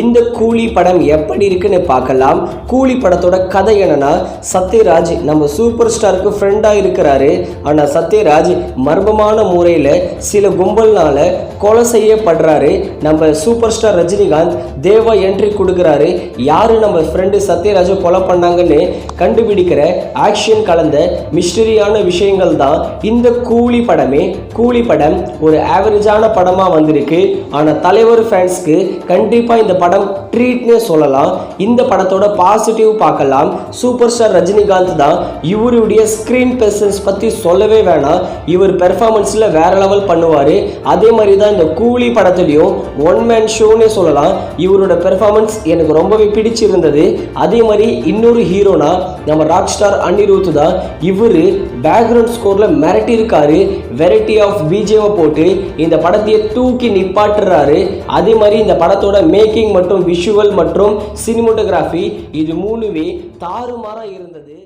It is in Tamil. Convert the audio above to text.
இந்த கூலி படம் எப்படி இருக்குன்னு பார்க்கலாம். கூலி படத்தோட கதை என்னன்னா சத்யராஜ் நம்ம சூப்பர் ஸ்டாருக்கு ஃப்ரெண்டாக இருக்கிறாரு. ஆனால் சத்யராஜ் மர்மமான முறையில் சில கும்பல்னால கொலை செய்யப்படுறாரு. நம்ம super star Rajinikanth Deva entry கொடுக்குறாரு. யார் நம்ம ஃப்ரெண்டு சத்யராஜை கொலை பண்ணாங்கன்னு கண்டுபிடிக்கிற ஆக்ஷன் கலந்த மிஸ்டரியான விஷயங்கள் தான் இந்த கூலி படமே கூலி படம் ஒரு ஆவரேஜான படமாக வந்திருக்கு. ஆனால் தலைவர் ஃபேன்ஸ்க்கு கண்டிப்பாக இந்த படம் ட்ரீட்னே சொல்லலாம். இந்த படத்தோட பாசிட்டிவ் பார்க்கலாம். சூப்பர் ஸ்டார் ரஜினிகாந்த் தான் இவருடைய ஸ்க்ரீன் பெர்சன்ஸ் பற்றி சொல்லவே வேணாம். இவர் பெர்ஃபார்மன்ஸில் வேற லெவல் பண்ணுவார். அதே மாதிரி தான் இந்த கூலி படத்துலையும் ஒன் மேன் ஷோனே சொல்லலாம். இவரோட பெர்ஃபார்மன்ஸ் எனக்கு ரொம்பவே பிடிச்சிருந்தது. அதே மாதிரி இன்னொரு ஹீரோனா நம்ம ராக் ஸ்டார் அனிருத் தான். இவர் பேக்ரவுண்ட் ஸ்கோரில் மிரட்டியிருக்காரு. வெரைட்டி ஆஃப் பிஜேவை போட்டு இந்த படத்தையே தூக்கி நிப்பாட்டுறாரு. அதே மாதிரி இந்த படத்தோட மேக்கிங் மற்றும் விஷுவல் மற்றும் சினிமோட்டோகிராஃபி இது மூணுமே தாறுமாறாக இருந்தது.